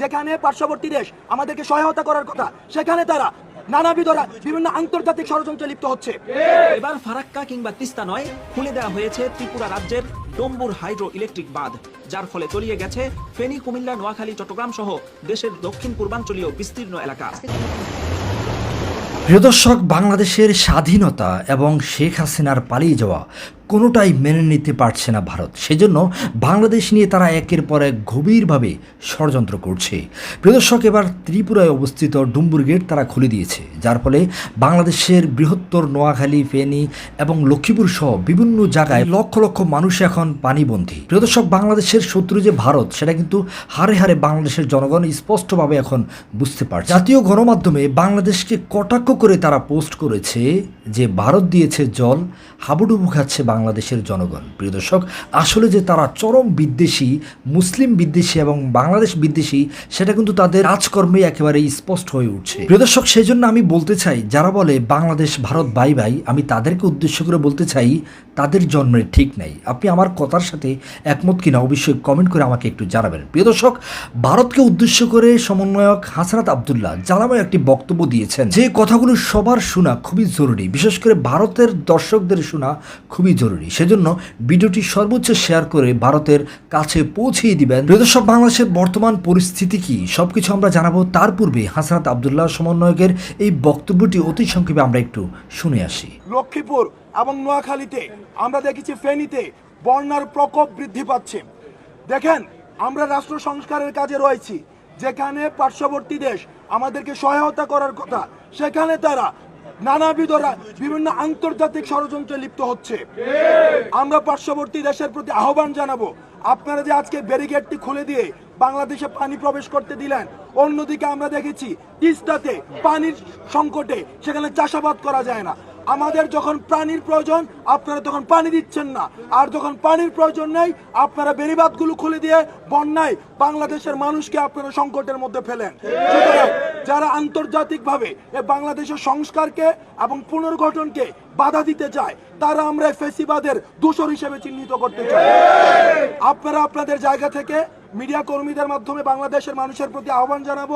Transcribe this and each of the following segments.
যেখানে পার্শ্ববর্তী দেশ আমাদেরকে সহায়তা করার কথা, সেখানে তারা নানাবিধ বিভিন্ন আন্তর্জাতিক ষড়যন্ত্রে লিপ্ত হচ্ছে। এবার ফারাক্কা কিংবা তিস্তা নয় খুলে দেওয়া হয়েছে ত্রিপুরা রাজ্যের ডম্বুর হাইড্রো ইলেকট্রিক বাঁধ, যার ফলে তলিয়ে গেছে ফেনী, কুমিল্লা, নোয়াখালী, চট্টগ্রাম সহ দেশের দক্ষিণ পূর্বাঞ্চলীয় বিস্তীর্ণ এলাকা। প্রিয় দর্শক, বাংলাদেশের স্বাধীনতা এবং শেখ হাসিনার পালিয়ে যাওয়া কোনোটাই মেনে নিতে পারছে না ভারত। সেজন্য বাংলাদেশ নিয়ে তারা একের পর এক গভীরভাবে ষড়যন্ত্র করছে। প্রদর্শক এবার ত্রিপুরায় অবস্থিত ডুম্বুর গেট তারা খুলে দিয়েছে। যার ফলে বাংলাদেশের বৃহত্তর নোয়াখালী, ফেনী এবং লক্ষ্মীপুর সহ বিভিন্ন জায়গায় লক্ষ লক্ষ মানুষ এখন পানিবন্দী। প্রদর্শক বাংলাদেশের শত্রু যে ভারত, সেটা কিন্তু হারে হারে বাংলাদেশের জনগণ স্পষ্টভাবে এখন বুঝতে পারছে। জাতীয় গণমাধ্যমে বাংলাদেশকে কটাক্ষ করে তারা পোস্ট করেছে যে, ভারত দিয়েছে জল, হাবুডুবু খাচ্ছে বাংলাদেশের জনগণ। প্রিয় দর্শক, আসলে যে তারা চরম বিদ্বেষী, মুসলিম বিদ্বেষী এবং বাংলাদেশ বিদ্বেষী, সেটা কিন্তু তাদের কাজকর্মে একেবারে স্পষ্ট হয়ে উঠছে। প্রিয় দর্শক সেই জন্য আমি বলতে চাই, যারা বলে বাংলাদেশ, ভারত, বাই বাই, আমি তাদেরকে উদ্দেশ্য করে বলতে চাই, তাদের জন্মের ঠিক নাই। আপনি আমার কথার সাথে একমত কিনা অবশ্যই কমেন্ট করে আমাকে একটু জানাবেন। প্রিয় দর্শক, ভারতকে উদ্দেশ্য করে সমন্বয়ক হাসনাত আবদুল্লাহ জ্বালাময় একটি বক্তব্য দিয়েছেন। যে কথাগুলো সবার শোনা খুবই জরুরি, বিশেষ করে ভারতের দর্শকদের শোনা খুবই জরুরি। সেজন্য ভিডিওটি সর্বোচ্চ শেয়ার করে ভারতের কাছে পৌঁছিয়ে দিবেন। প্রিয় দর্শক, বাংলাদেশের বর্তমান পরিস্থিতি কি? সবকিছু আমরা জানাব তার পূর্বে হাসনাত আবদুল্লাহ সমন্বয়কের এই বক্তব্যটি অতি সংক্ষেপে আমরা একটু শুনে আসি। লক্ষ্মীপুর এবং নোয়াখালীতে আমরা দেখেছি ফেনীতে বন্যার প্রকোপ বৃদ্ধি পাচ্ছে। দেখেন, আমরা রাষ্ট্র সংস্কারের কাজে রয়েছি। যেখানে পার্শ্ববর্তী দেশ আমাদেরকে সহায়তা করার কথা, সেখানে তারা নানাবিধ বিভিন্ন আন্তর্জাতিক ষড়যন্ত্রে লিপ্ত হচ্ছে। আমরা পার্শ্ববর্তী দেশের প্রতি আহ্বান জানাব, আপনারা যে আজকে ব্যারিকেডটি খুলে দিয়ে বাংলাদেশে পানি প্রবেশ করতে দিলেন, অন্যদিকে আমরা দেখেছি তিস্তাতে পানির সংকটে সেখানে চাষাবাদ করা যায় না। আমাদের যখন পানির প্রয়োজন, আপনারা তখন পানি দিচ্ছেন না। আর যখন পানির প্রয়োজন নেই, আপনারা বেড়িবাঁধগুলো খুলে দিয়ে বন্যায় বাংলাদেশের মানুষকে আপনারা সংকটের মধ্যে ফেলেন। যারা আন্তর্জাতিকভাবে বাংলাদেশের সংস্কারকে এবং পুনর্গঠনকে বাধা দিতে চায়, তারা আমরা ফেসিবাদের দূষর হিসেবে চিহ্নিত করতে চাই। আপনারা আপনাদের জায়গা থেকে মিডিয়া কর্মীদের মাধ্যমে বাংলাদেশের মানুষের প্রতি আহ্বান জানাব।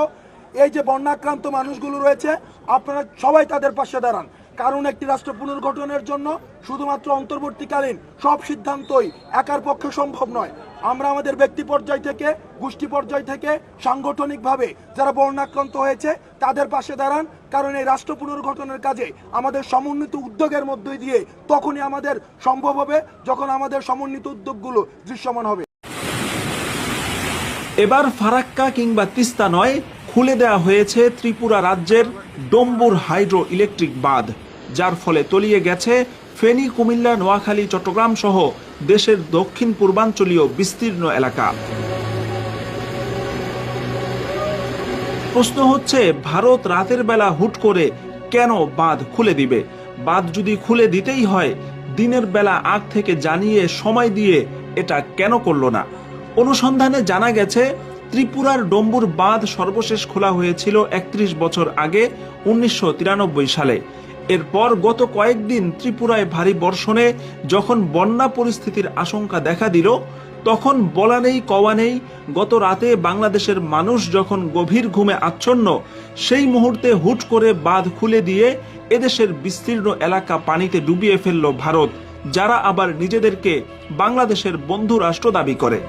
এই যে বন্যাক্রান্ত মানুষগুলো রয়েছে, আপনারা সবাই তাদের পাশে দাঁড়ান। কারণ একটি রাষ্ট্র পুনর্গঠনের জন্য শুধুমাত্র অন্তর্বর্তীকালীন সব সিদ্ধান্তই একার পক্ষে সম্ভব নয়। আমরা আমাদের ব্যক্তি পর্যায় থেকে, গোষ্ঠী পর্যায় থেকে, সাংগঠনিকভাবে যারা বর্ণাক্রান্ত হয়েছে, তাদের পাশে দাঁড়ান। কারণ এই রাষ্ট্র পুনর্গঠনের কাজে আমাদের সমন্বিত উদ্যোগের মধ্য দিয়ে তখনই আমাদের সম্ভব হবে, যখন আমাদের সমন্বিত উদ্যোগগুলো দৃশ্যমান হবে। এবার ফারাক্কা কিংবা তিস্তা নয় খুলে দেওয়া হয়েছে ত্রিপুরা রাজ্যের ডম্বুর হাইড্রো ইলেকট্রিক বাঁধ, যার ফলে তলিয়ে গেছে ফেনী, কুমিল্লা, নোয়াখালী, চট্টগ্রাম সহ দেশের দক্ষিণ পূর্বাঞ্চলীয় বিস্তীর্ণ এলাকা। প্রশ্ন হচ্ছে, ভারত রাতের বেলা হুট করে কেন বাঁধ খুলে দিবে? বাঁধ যদি খুলে দিতেই হয়, দিনের বেলা আগ থেকে জানিয়ে সময় দিয়ে এটা কেন করল না? অনুসন্ধানে জানা গেছে ত্রিপুরার ডম্বুর বাঁধ সর্বশেষ খোলা হয়েছিল একত্রিশ বছর আগে, উনিশশো তিরানব্বই সালে। এরপর গত কয়েকদিন ত্রিপুরায় ভারী বর্ষণে যখন বন্যা পরিস্থিতির আশঙ্কা দেখা দিল, তখন বলা নেই, কওয়া নেই। গত রাতে বাংলাদেশের মানুষ যখন গভীর ঘুমে আচ্ছন্ন, সেই মুহূর্তে হুট করে বাঁধ খুলে দিয়ে এদেশের বিস্তীর্ণ এলাকা পানিতে ডুবিয়ে ফেলল ভারত, যারা আবার নিজেদেরকে বাংলাদেশের বন্ধু রাষ্ট্র দাবি করে।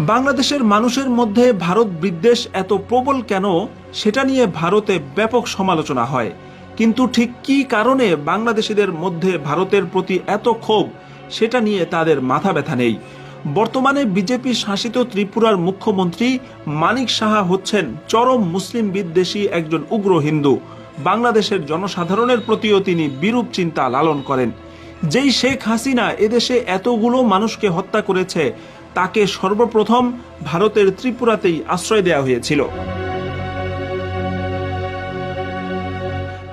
বাংলাদেশের মানুষের মধ্যে ভারত বিদ্বেষ এত প্রবল কেন, সেটা নিয়ে ভারতে ব্যাপক সমালোচনা হয়। কিন্তু ঠিক কী কারণে বাংলাদেশিদের মধ্যে ভারতের প্রতি এত ক্ষোভ, সেটা নিয়ে তাদের মাথা ব্যথা নেই। বর্তমানে বিজেপি শাসিত ত্রিপুরার মুখ্যমন্ত্রী মানিক সাহা হচ্ছেন চরম মুসলিম বিদ্বেষী একজন উগ্র হিন্দু। বাংলাদেশের জনসাধারণের প্রতিও তিনি বিরূপ চিন্তা লালন করেন। যেই শেখ হাসিনা এদেশে এতগুলো মানুষকে হত্যা করেছে তাকে সর্বপ্রথম ভারতের ত্রিপুরাতেই আশ্রয় দেওয়া হয়েছিল।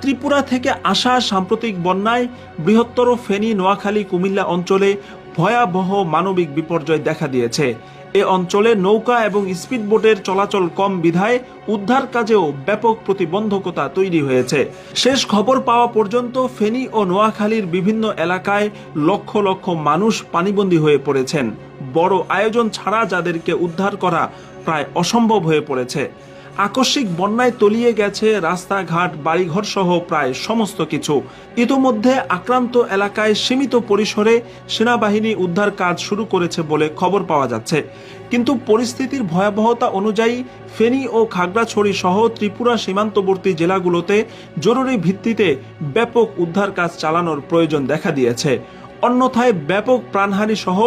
ত্রিপুরা থেকে আসা সাম্প্রতিক বন্যায় বৃহত্তর ফেনী, নোয়াখালী, কুমিল্লা অঞ্চলে ভয়াবহ মানবিক বিপর্যয় দেখা দিয়েছে। এ অঞ্চলে নৌকা এবং স্পিডবোটের চলাচল কম বিধায় উদ্ধার কাজেও ব্যাপক প্রতিবন্ধকতা তৈরি হয়েছে। শেষ খবর পাওয়া পর্যন্ত ফেনী ও নোয়াখালীর বিভিন্ন এলাকায় লক্ষ লক্ষ মানুষ পানিবন্দী হয়ে পড়েছেন। বড় আয়োজন ছাড়া যাদেরকে উদ্ধার করা প্রায় অসম্ভব হয়ে পড়েছে। আকস্মিক বন্যায় তলিয়ে গেছে রাস্তাঘাট বাড়িঘর সহ প্রায় সমস্ত কিছু। ইতোমধ্যে আক্রান্ত এলাকায় সীমিত পরিসরে সেনাবাহিনী উদ্ধার কাজ শুরু করেছে বলে খবর পাওয়া যাচ্ছে। কিন্তু পরিস্থিতির ভয়াবহতা অনুযায়ী ফেনী ও খাগড়াছড়ি সহ ত্রিপুরা সীমান্তবর্তী জেলাগুলোতে জরুরি ভিত্তিতে ব্যাপক উদ্ধার কাজ চালানোর প্রয়োজন দেখা দিয়েছে। অন্যথায় ব্যাপক প্রাণহানি সহ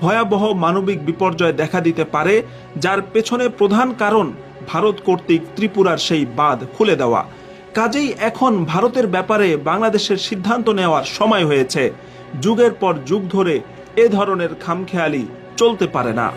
ভয়াবহ মানবিক বিপর্যয় দেখা দিতে পারে, যার পেছনে প্রধান কারণ ভারত কর্তৃক ত্রিপুরার সেই বাঁধ খুলে দেওয়া। কাজেই এখন ভারতের ব্যাপারে বাংলাদেশের সিদ্ধান্ত নেওয়ার সময় হয়েছে। যুগের পর যুগ ধরে এ ধরনের খামখেয়ালি চলতে পারে না।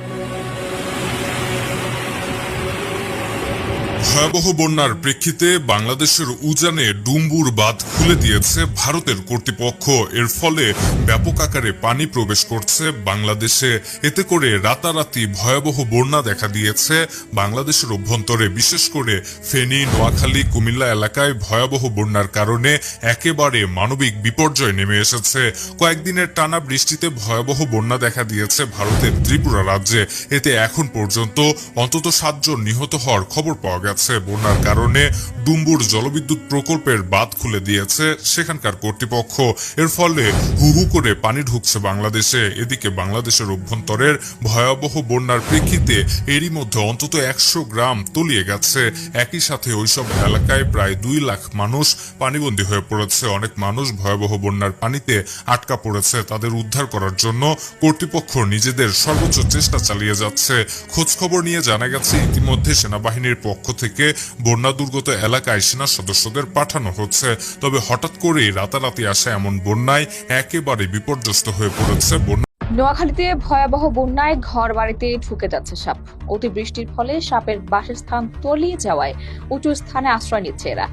ভয়াবহ বন্যার প্রেক্ষিতে বাংলাদেশের উজানে ডুম্বুর বাঁধ খুলে দিয়েছে ভারতের কর্তৃপক্ষ। এর ফলে ব্যাপক আকারে পানি প্রবেশ করছে বাংলাদেশে। এতে করে রাতারাতি ভয়াবহ বন্যা দেখা দিয়েছে বাংলাদেশের অভ্যন্তরে। বিশেষ করে ফেনী, নোয়াখালী, কুমিল্লা এলাকায় ভয়াবহ বন্যার কারণে একেবারে মানবিক বিপর্যয় নেমে এসেছে। কয়েকদিনের টানা বৃষ্টিতে ভয়াবহ বন্যা দেখা দিয়েছে ভারতের ত্রিপুরা রাজ্যে। এতে এখন পর্যন্ত অন্তত সাতজন নিহত হওয়ার খবর পাওয়া গেছে। বন্যার কারণে ডুম্বুর জলবিদ্যুৎ প্রকল্পের বাঁধ খুলে দিয়েছে সেখানকার কর্তৃপক্ষ। এর ফলে হু হু করে পানি ঢুকছে বাংলাদেশে। এদিকে বাংলাদেশের অভ্যন্তরের ভয়াবহ বন্যার প্রেক্ষিতে এরই মধ্যে অন্তত একশো গ্রাম তলিয়ে গেছে। একই সাথে ওইসব এলাকায় প্রায় দুই লাখ মানুষ পানিবন্দী হয়ে পড়েছে। অনেক মানুষ ভয়াবহ বন্যার পানিতে আটকা পড়েছে। তাদের উদ্ধার করার জন্য কর্তৃপক্ষ নিজেদের সর্বোচ্চ চেষ্টা চালিয়ে যাচ্ছে। খোঁজখবর নিয়ে জানা গেছে, ইতিমধ্যে সেনাবাহিনীর পক্ষ থেকে বন্যা দুর্গত এলাকায় সেনা সদস্যদের পাঠানো হচ্ছে। তবে হঠাৎ করেই রাতারাতি আসা এমন বন্যায় একেবারে বিপর্যস্ত হয়ে পড়েছে বন্যা নোয়াখালীতে ভয়াবহ বন্যায় ঘর বাড়িতে ঢুকে যাচ্ছে সাপ। অতিবৃষ্টির ফলে সাপের বাসস্থান তলিয়ে যাওয়ায় উঁচু স্থানে আশ্রয় নিচ্ছে এরা।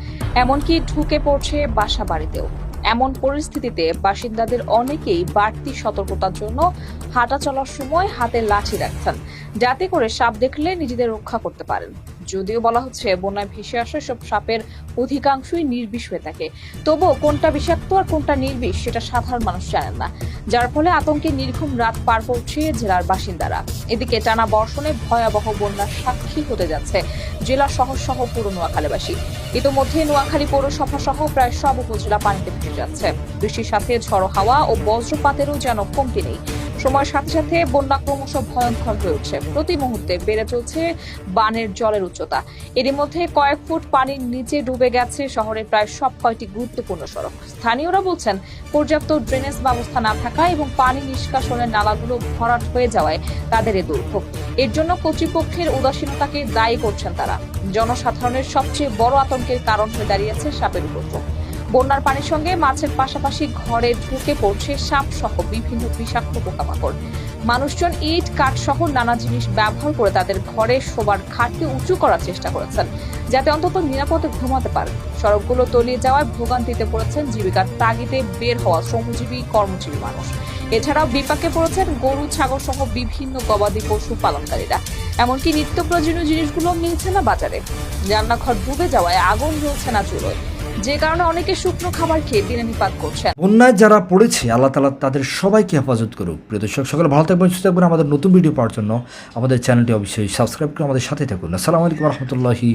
এমনকি ঢুকে পড়ছে বাসা বাড়িতেও এমন পরিস্থিতিতে বাসিন্দাদের অনেকেই বাড়তি সতর্কতার জন্য হাঁটা চলার সময় হাতে লাঠি রাখছেন, যাতে করে সাপ দেখলে নিজেদের রক্ষা করতে পারেন। যদিও বলা হচ্ছে বন্যায় ভেসে আসা সব সাপের অধিকাংশই নির্বিষ হয়ে থাকে। তবুও কোনটা বিষাক্ত আর কোনটা নির্বিষ সেটা সাধারণ মানুষ জানেন না। যার ফলে আতঙ্কে নির্ঘুম রাত পার করছে জেলার বাসিন্দারা। এদিকে টানা বর্ষণে ভয়াবহ বন্যার সাক্ষী হতে যাচ্ছে জেলা শহর সহ পুরো নোয়াখালীবাসী। ইতোমধ্যে নোয়াখালী পৌরসভা সহ প্রায় সব উপজেলা পানিতে ভেসে যাচ্ছে। বৃষ্টির সাথে ঝড়ো হাওয়া ও বজ্রপাতেরও যেন কমতি নেই। সময়ের সাথে সাথে বন্যা ক্রমশ ভয়ঙ্কর হয়ে উঠছে। প্রতি মুহূর্তে বেড়ে চলছে বানের জলের উচ্চতা। এরই মধ্যে কয়েক ফুট পানির নিচে ডুবে গেছে শহরের প্রায় সব কয়টি গুরুত্বপূর্ণ সড়ক। স্থানীয়রা বলছেন, পর্যাপ্ত ড্রেনেজ ব্যবস্থা না থাকা এবং পানি নিষ্কাশনের নালাগুলো ভরাট হয়ে যাওয়ায় তাদের এ দুর্ভোগ। এর জন্য কর্তৃপক্ষের উদাসীনতাকে দায়ী করছেন তারা। জনসাধারণের সবচেয়ে বড় আতঙ্কের কারণ হয়ে দাঁড়িয়েছে সাপের উপদ্রব। বন্যার পানির সঙ্গে মাছের পাশাপাশি ঘরে ঢুকে পড়ছে সাপ সহ বিভিন্ন বিষাক্ত পোকামাকড়। মানুষজন ইট, কাঠ সহ নানা জিনিস ব্যবহার করে তাদের ঘরে শোবার খাটকে উঁচু করার চেষ্টা করেছেন, যাতে অন্তত নিরাপদে ঘুমাতে পারেন। সড়কগুলো তলিয়ে যাওয়ায় ভোগান্তিতে পড়েছেন জীবিকার তাগিদে বের হওয়া শ্রমজীবী, কর্মজীবী মানুষ। এছাড়াও বিপাকে পড়েছেন গরু, ছাগল সহ বিভিন্ন গবাদি পশু পালনকারীরা। এমনকি নিত্য প্রয়োজনীয় জিনিসগুলো মিলছে না বাজারে। রান্নাঘর ডুবে যাওয়ায় আগুন জ্বলছে না চুলোয়। যে কারণে অনেকে শুকনো খাবার খেয়ে দিনে নিপাত করছেন। বন্যায় যারা পড়েছে, আল্লাহ তালা তাদের সবাইকে হেফাজত করুক। প্রিয় দর্শক, সকলে ভালো থাকবেন, সুস্থ থাকবেন। আমাদের নতুন ভিডিও পাওয়ার জন্য আমাদের চ্যানেলটি অবশ্যই সাবস্ক্রাইব করে আমাদের সাথে থাকুন। আসসালামু আলাইকুম রহমতুল্লাহি